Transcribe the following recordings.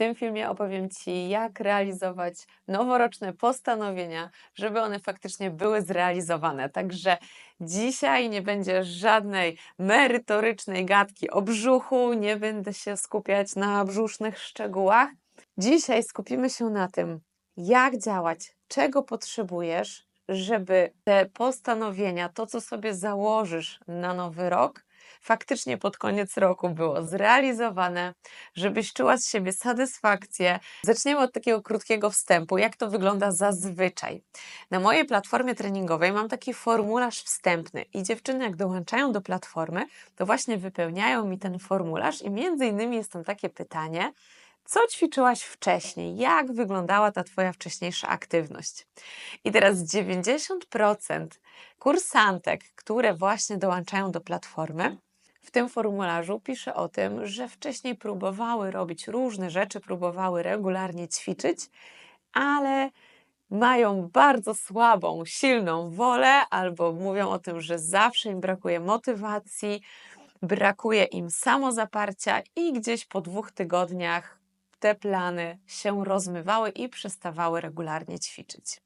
tym filmie opowiem Ci, jak realizować noworoczne postanowienia, żeby one faktycznie były zrealizowane. Także dzisiaj nie będzie żadnej merytorycznej gadki o brzuchu, nie będę się skupiać na brzusznych szczegółach. Dzisiaj skupimy się na tym, jak działać, czego potrzebujesz, żeby te postanowienia, to co sobie założysz na nowy rok, faktycznie pod koniec roku było zrealizowane, żebyś czuła z siebie satysfakcję. Zaczniemy od takiego krótkiego wstępu, jak to wygląda zazwyczaj. Na mojej platformie treningowej mam taki formularz wstępny i dziewczyny jak dołączają do platformy, to właśnie wypełniają mi ten formularz i między innymi jest tam takie pytanie, co ćwiczyłaś wcześniej? Jak wyglądała ta Twoja wcześniejsza aktywność? I teraz 90% kursantek, które właśnie dołączają do platformy, w tym formularzu pisze o tym, że wcześniej próbowały robić różne rzeczy, próbowały regularnie ćwiczyć, ale mają bardzo słabą, silną wolę, albo mówią o tym, że zawsze im brakuje motywacji, brakuje im samozaparcia i gdzieś po dwóch tygodniach te plany się rozmywały i przestawały regularnie ćwiczyć.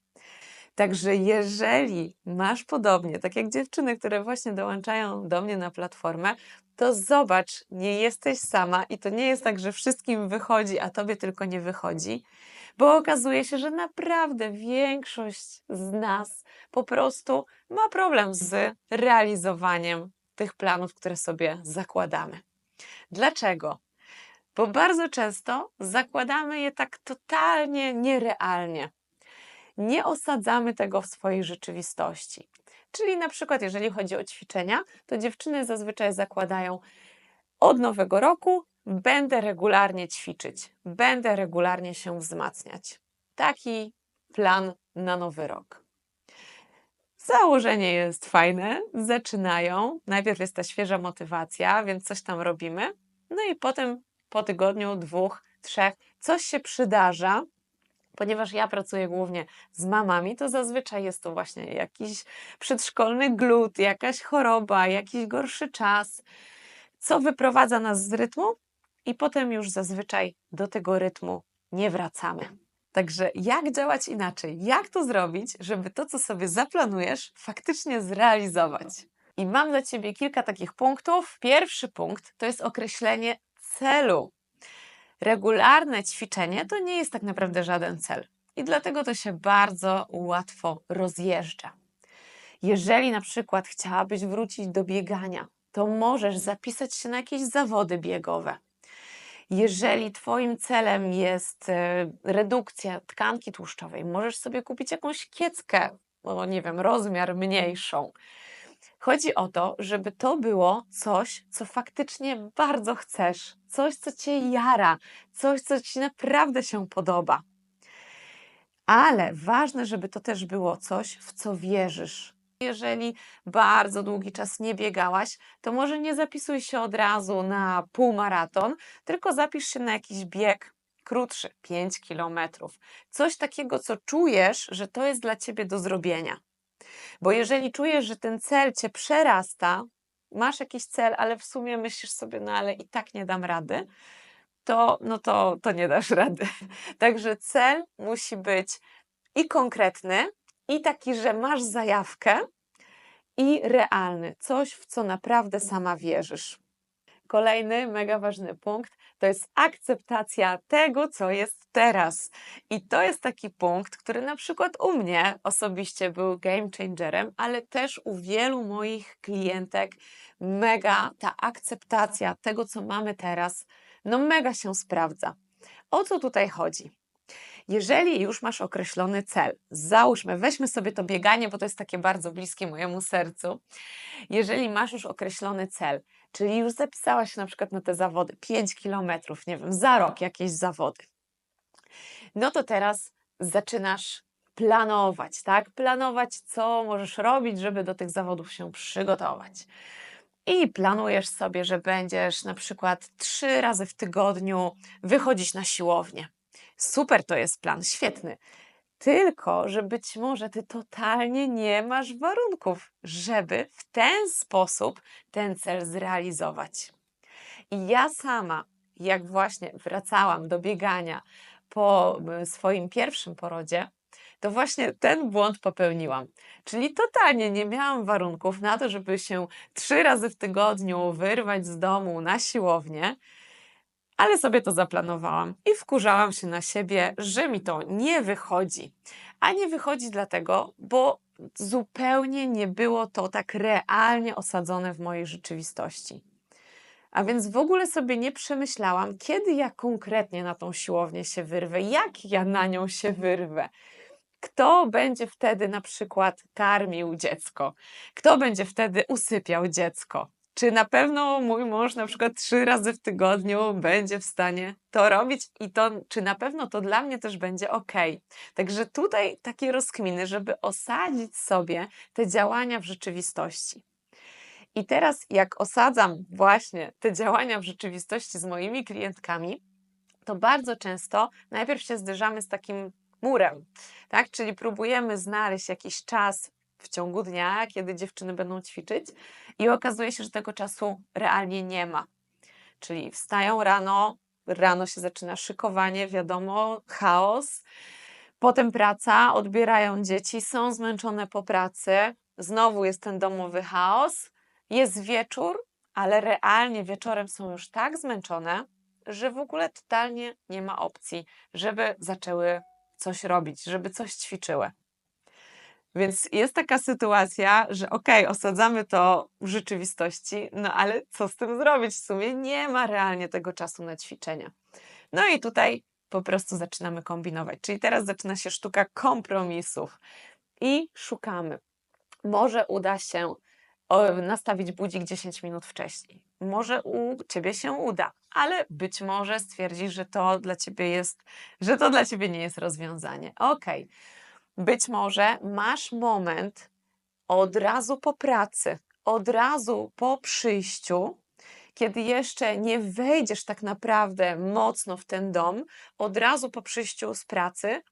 Także jeżeli masz podobnie, tak jak dziewczyny, które właśnie dołączają do mnie na platformę, to zobacz, nie jesteś sama i to nie jest tak, że wszystkim wychodzi, a tobie tylko nie wychodzi, bo okazuje się, że naprawdę większość z nas po prostu ma problem z realizowaniem tych planów, które sobie zakładamy. Dlaczego? Bo bardzo często zakładamy je tak totalnie nierealnie nie osadzamy tego w swojej rzeczywistości. Czyli na przykład, jeżeli chodzi o ćwiczenia, to dziewczyny zazwyczaj zakładają od nowego roku będę regularnie ćwiczyć, będę regularnie się wzmacniać. Taki plan na nowy rok. Założenie jest fajne, zaczynają. Najpierw jest ta świeża motywacja, więc coś tam robimy. No i potem po tygodniu, dwóch, trzech, coś się przydarza, ponieważ ja pracuję głównie z mamami, to zazwyczaj jest to właśnie jakiś przedszkolny glut, jakaś choroba, jakiś gorszy czas, co wyprowadza nas z rytmu i potem już zazwyczaj do tego rytmu nie wracamy. Także jak działać inaczej? Jak to zrobić, żeby to, co sobie zaplanujesz, faktycznie zrealizować? I mam dla Ciebie kilka takich punktów. Pierwszy punkt to jest określenie celu regularne ćwiczenie to nie jest tak naprawdę żaden cel. I dlatego to się bardzo łatwo rozjeżdża. Jeżeli na przykład chciałabyś wrócić do biegania, to możesz zapisać się na jakieś zawody biegowe. Jeżeli Twoim celem jest e, redukcja tkanki tłuszczowej, możesz sobie kupić jakąś kieckę, no nie wiem, rozmiar mniejszą. Chodzi o to, żeby to było coś, co faktycznie bardzo chcesz, coś, co cię jara, coś, co ci naprawdę się podoba. Ale ważne, żeby to też było coś, w co wierzysz. Jeżeli bardzo długi czas nie biegałaś, to może nie zapisuj się od razu na półmaraton, tylko zapisz się na jakiś bieg krótszy, 5 kilometrów. Coś takiego, co czujesz, że to jest dla ciebie do zrobienia. Bo jeżeli czujesz, że ten cel cię przerasta, masz jakiś cel, ale w sumie myślisz sobie, no ale i tak nie dam rady, to, no to, to nie dasz rady. Także cel musi być i konkretny, i taki, że masz zajawkę, i realny, coś, w co naprawdę sama wierzysz. Kolejny mega ważny punkt to jest akceptacja tego, co jest teraz. I to jest taki punkt, który na przykład u mnie osobiście był game changerem, ale też u wielu moich klientek mega ta akceptacja tego, co mamy teraz, no mega się sprawdza. O co tutaj chodzi? Jeżeli już masz określony cel, załóżmy, weźmy sobie to bieganie, bo to jest takie bardzo bliskie mojemu sercu. Jeżeli masz już określony cel, czyli już zapisałaś się na przykład na te zawody 5 kilometrów, nie wiem, za rok jakieś zawody, no to teraz zaczynasz planować, tak? Planować, co możesz robić, żeby do tych zawodów się przygotować. I planujesz sobie, że będziesz na przykład trzy razy w tygodniu wychodzić na siłownię. Super to jest plan, świetny. Tylko, że być może ty totalnie nie masz warunków, żeby w ten sposób ten cel zrealizować. I ja sama jak właśnie wracałam do biegania po swoim pierwszym porodzie, to właśnie ten błąd popełniłam. Czyli totalnie nie miałam warunków na to, żeby się trzy razy w tygodniu wyrwać z domu na siłownię, ale sobie to zaplanowałam i wkurzałam się na siebie, że mi to nie wychodzi. A nie wychodzi dlatego, bo zupełnie nie było to tak realnie osadzone w mojej rzeczywistości. A więc w ogóle sobie nie przemyślałam, kiedy ja konkretnie na tą siłownię się wyrwę, jak ja na nią się wyrwę. Kto będzie wtedy na przykład karmił dziecko? Kto będzie wtedy usypiał dziecko? Czy na pewno mój mąż na przykład trzy razy w tygodniu będzie w stanie to robić i to, czy na pewno to dla mnie też będzie ok? Także tutaj takie rozkminy, żeby osadzić sobie te działania w rzeczywistości. I teraz, jak osadzam właśnie te działania w rzeczywistości z moimi klientkami, to bardzo często najpierw się zderzamy z takim murem, tak? Czyli próbujemy znaleźć jakiś czas w ciągu dnia, kiedy dziewczyny będą ćwiczyć, i okazuje się, że tego czasu realnie nie ma. Czyli wstają rano, rano się zaczyna szykowanie, wiadomo, chaos. Potem praca, odbierają dzieci, są zmęczone po pracy, znowu jest ten domowy chaos. Jest wieczór, ale realnie wieczorem są już tak zmęczone, że w ogóle totalnie nie ma opcji, żeby zaczęły coś robić, żeby coś ćwiczyły. Więc jest taka sytuacja, że okej, okay, osadzamy to w rzeczywistości, no ale co z tym zrobić? W sumie nie ma realnie tego czasu na ćwiczenia. No i tutaj po prostu zaczynamy kombinować. Czyli teraz zaczyna się sztuka kompromisów i szukamy. Może uda się nastawić budzik 10 minut wcześniej. Może u ciebie się uda, ale być może stwierdzisz, że to dla ciebie jest, że to dla ciebie nie jest rozwiązanie. Okej. Okay. Być może masz moment od razu po pracy, od razu po przyjściu, kiedy jeszcze nie wejdziesz tak naprawdę mocno w ten dom, od razu po przyjściu z pracy,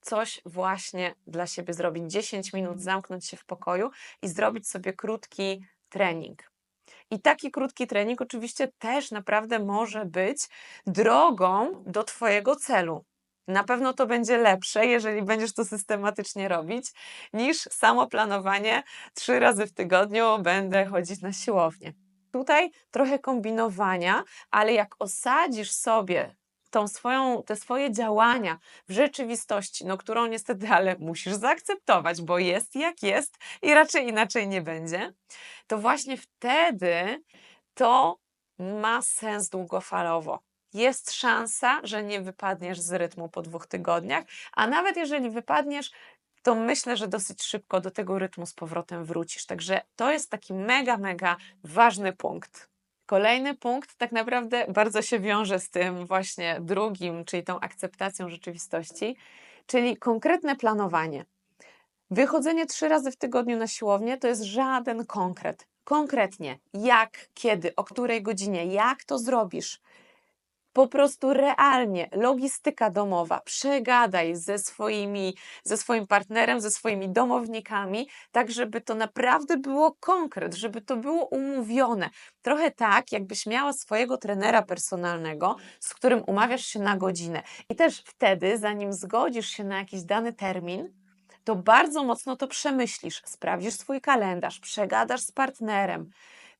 coś właśnie dla siebie zrobić. 10 minut zamknąć się w pokoju i zrobić sobie krótki trening. I taki krótki trening oczywiście też naprawdę może być drogą do Twojego celu. Na pewno to będzie lepsze, jeżeli będziesz to systematycznie robić, niż samo planowanie trzy razy w tygodniu będę chodzić na siłownię. Tutaj trochę kombinowania, ale jak osadzisz sobie tą swoją, te swoje działania w rzeczywistości, no którą niestety, ale musisz zaakceptować, bo jest jak jest i raczej inaczej nie będzie, to właśnie wtedy to ma sens długofalowo jest szansa, że nie wypadniesz z rytmu po dwóch tygodniach, a nawet jeżeli wypadniesz, to myślę, że dosyć szybko do tego rytmu z powrotem wrócisz. Także to jest taki mega, mega ważny punkt. Kolejny punkt tak naprawdę bardzo się wiąże z tym właśnie drugim, czyli tą akceptacją rzeczywistości, czyli konkretne planowanie. Wychodzenie trzy razy w tygodniu na siłownię to jest żaden konkret. Konkretnie, jak, kiedy, o której godzinie, jak to zrobisz, po prostu realnie, logistyka domowa, przegadaj ze swoimi, ze swoim partnerem, ze swoimi domownikami, tak żeby to naprawdę było konkret, żeby to było umówione. Trochę tak, jakbyś miała swojego trenera personalnego, z którym umawiasz się na godzinę. I też wtedy, zanim zgodzisz się na jakiś dany termin, to bardzo mocno to przemyślisz, sprawdzisz swój kalendarz, przegadasz z partnerem,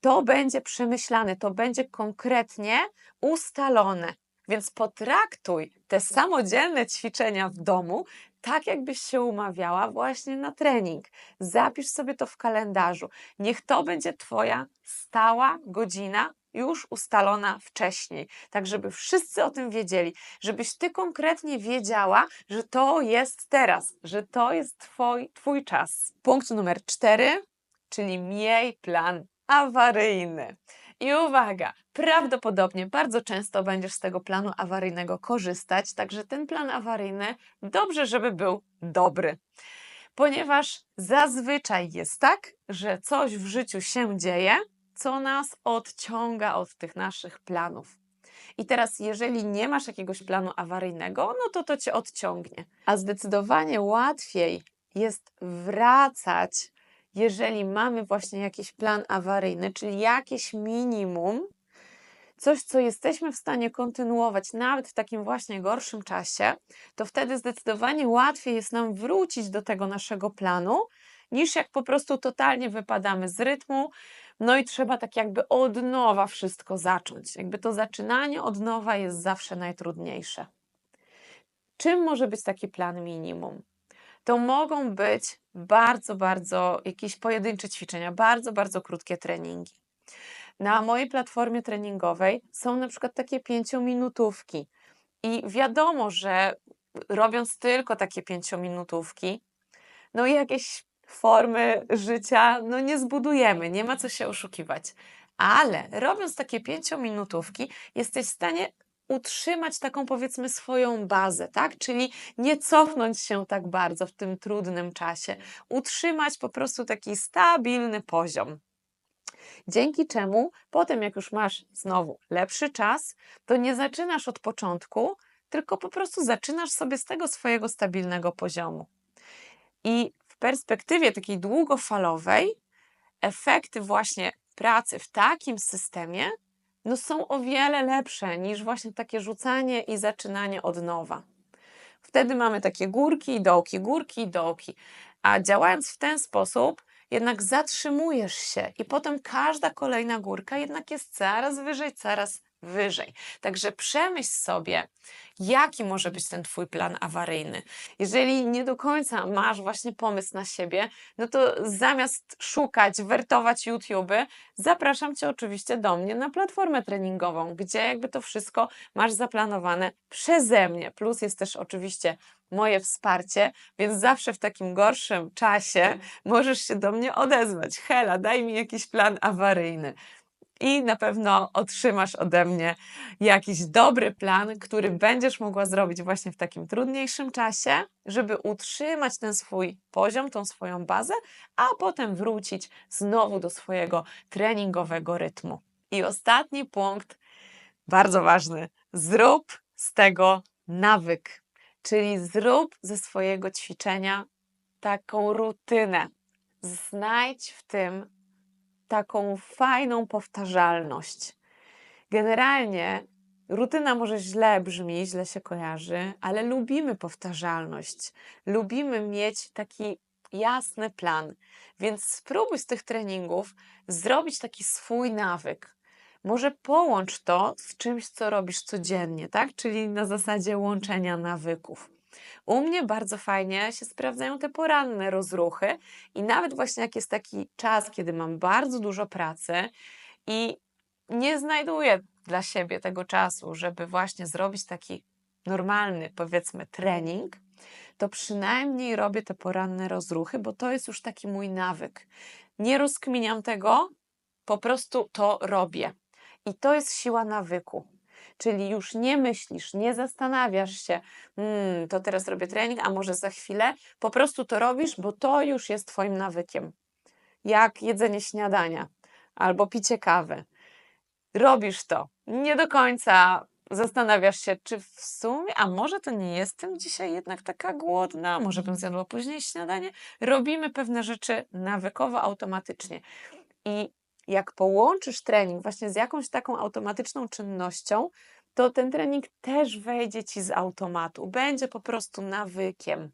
to będzie przemyślane, to będzie konkretnie ustalone. Więc potraktuj te samodzielne ćwiczenia w domu tak, jakbyś się umawiała właśnie na trening. Zapisz sobie to w kalendarzu. Niech to będzie Twoja stała godzina, już ustalona wcześniej, tak żeby wszyscy o tym wiedzieli, żebyś Ty konkretnie wiedziała, że to jest teraz, że to jest Twój, twój czas. Punkt numer cztery, czyli miej plan awaryjny. I uwaga, prawdopodobnie bardzo często będziesz z tego planu awaryjnego korzystać, także ten plan awaryjny dobrze, żeby był dobry. Ponieważ zazwyczaj jest tak, że coś w życiu się dzieje, co nas odciąga od tych naszych planów. I teraz, jeżeli nie masz jakiegoś planu awaryjnego, no to to cię odciągnie. A zdecydowanie łatwiej jest wracać jeżeli mamy właśnie jakiś plan awaryjny, czyli jakieś minimum, coś, co jesteśmy w stanie kontynuować nawet w takim właśnie gorszym czasie, to wtedy zdecydowanie łatwiej jest nam wrócić do tego naszego planu, niż jak po prostu totalnie wypadamy z rytmu, no i trzeba tak jakby od nowa wszystko zacząć. Jakby to zaczynanie od nowa jest zawsze najtrudniejsze. Czym może być taki plan minimum? To mogą być bardzo, bardzo jakieś pojedyncze ćwiczenia, bardzo, bardzo krótkie treningi. Na mojej platformie treningowej są na przykład takie pięciominutówki. I wiadomo, że robiąc tylko takie pięciominutówki, no i jakieś formy życia no nie zbudujemy, nie ma co się oszukiwać. Ale robiąc takie pięciominutówki, jesteś w stanie utrzymać taką powiedzmy swoją bazę, tak? Czyli nie cofnąć się tak bardzo w tym trudnym czasie, utrzymać po prostu taki stabilny poziom. Dzięki czemu potem, jak już masz znowu lepszy czas, to nie zaczynasz od początku, tylko po prostu zaczynasz sobie z tego swojego stabilnego poziomu. I w perspektywie takiej długofalowej, efekty właśnie pracy w takim systemie no są o wiele lepsze niż właśnie takie rzucanie i zaczynanie od nowa. Wtedy mamy takie górki i dołki, górki i dołki. A działając w ten sposób, jednak zatrzymujesz się i potem każda kolejna górka jednak jest coraz wyżej, coraz wyżej. Także przemyśl sobie, jaki może być ten Twój plan awaryjny. Jeżeli nie do końca masz właśnie pomysł na siebie, no to zamiast szukać, wertować YouTube, zapraszam Cię oczywiście do mnie na platformę treningową, gdzie jakby to wszystko masz zaplanowane przeze mnie. Plus jest też oczywiście moje wsparcie, więc zawsze w takim gorszym czasie możesz się do mnie odezwać. Hela, daj mi jakiś plan awaryjny i na pewno otrzymasz ode mnie jakiś dobry plan, który będziesz mogła zrobić właśnie w takim trudniejszym czasie, żeby utrzymać ten swój poziom, tą swoją bazę, a potem wrócić znowu do swojego treningowego rytmu. I ostatni punkt, bardzo ważny, zrób z tego nawyk, czyli zrób ze swojego ćwiczenia taką rutynę. Znajdź w tym taką fajną powtarzalność. Generalnie rutyna może źle brzmi, źle się kojarzy, ale lubimy powtarzalność. Lubimy mieć taki jasny plan. Więc spróbuj z tych treningów zrobić taki swój nawyk. Może połącz to z czymś, co robisz codziennie, tak? Czyli na zasadzie łączenia nawyków. U mnie bardzo fajnie się sprawdzają te poranne rozruchy i nawet właśnie jak jest taki czas, kiedy mam bardzo dużo pracy i nie znajduję dla siebie tego czasu, żeby właśnie zrobić taki normalny, powiedzmy, trening, to przynajmniej robię te poranne rozruchy, bo to jest już taki mój nawyk. Nie rozkminiam tego, po prostu to robię. I to jest siła nawyku. Czyli już nie myślisz, nie zastanawiasz się, hmm, to teraz robię trening, a może za chwilę. Po prostu to robisz, bo to już jest Twoim nawykiem. Jak jedzenie śniadania albo picie kawy. Robisz to. Nie do końca zastanawiasz się, czy w sumie, a może to nie jestem dzisiaj jednak taka głodna, może bym zjadła później śniadanie. Robimy pewne rzeczy nawykowo, automatycznie. I jak połączysz trening właśnie z jakąś taką automatyczną czynnością, to ten trening też wejdzie ci z automatu, będzie po prostu nawykiem.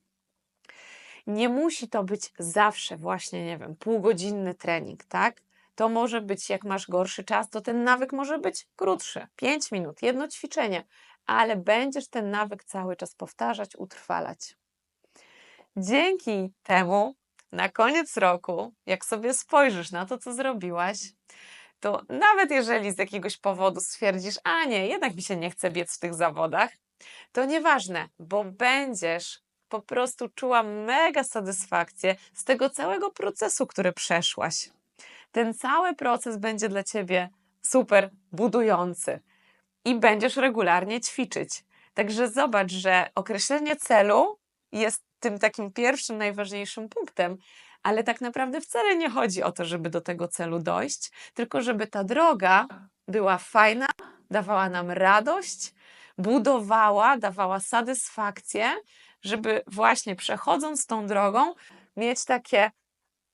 Nie musi to być zawsze właśnie, nie wiem, półgodzinny trening, tak? To może być, jak masz gorszy czas, to ten nawyk może być krótszy 5 minut, jedno ćwiczenie, ale będziesz ten nawyk cały czas powtarzać, utrwalać. Dzięki temu na koniec roku, jak sobie spojrzysz na to, co zrobiłaś, to nawet jeżeli z jakiegoś powodu stwierdzisz, a nie, jednak mi się nie chce biec w tych zawodach, to nieważne, bo będziesz po prostu czuła mega satysfakcję z tego całego procesu, który przeszłaś. Ten cały proces będzie dla ciebie super budujący i będziesz regularnie ćwiczyć. Także zobacz, że określenie celu jest tym takim pierwszym, najważniejszym punktem, ale tak naprawdę wcale nie chodzi o to, żeby do tego celu dojść, tylko żeby ta droga była fajna, dawała nam radość, budowała, dawała satysfakcję, żeby właśnie przechodząc tą drogą mieć takie,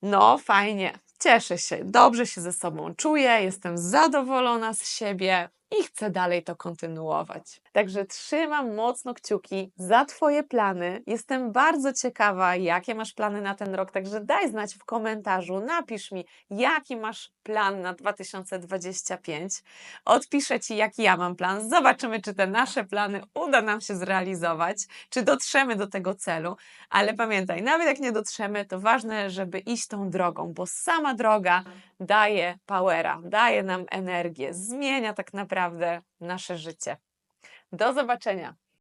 no fajnie, cieszę się, dobrze się ze sobą czuję, jestem zadowolona z siebie i chcę dalej to kontynuować. Także trzymam mocno kciuki za Twoje plany. Jestem bardzo ciekawa, jakie masz plany na ten rok, także daj znać w komentarzu, napisz mi, jaki masz plan na 2025. Odpiszę Ci, jaki ja mam plan. Zobaczymy, czy te nasze plany uda nam się zrealizować, czy dotrzemy do tego celu. Ale pamiętaj, nawet jak nie dotrzemy, to ważne, żeby iść tą drogą, bo sama droga daje powera, daje nam energię, zmienia tak naprawdę nasze życie. Do zobaczenia.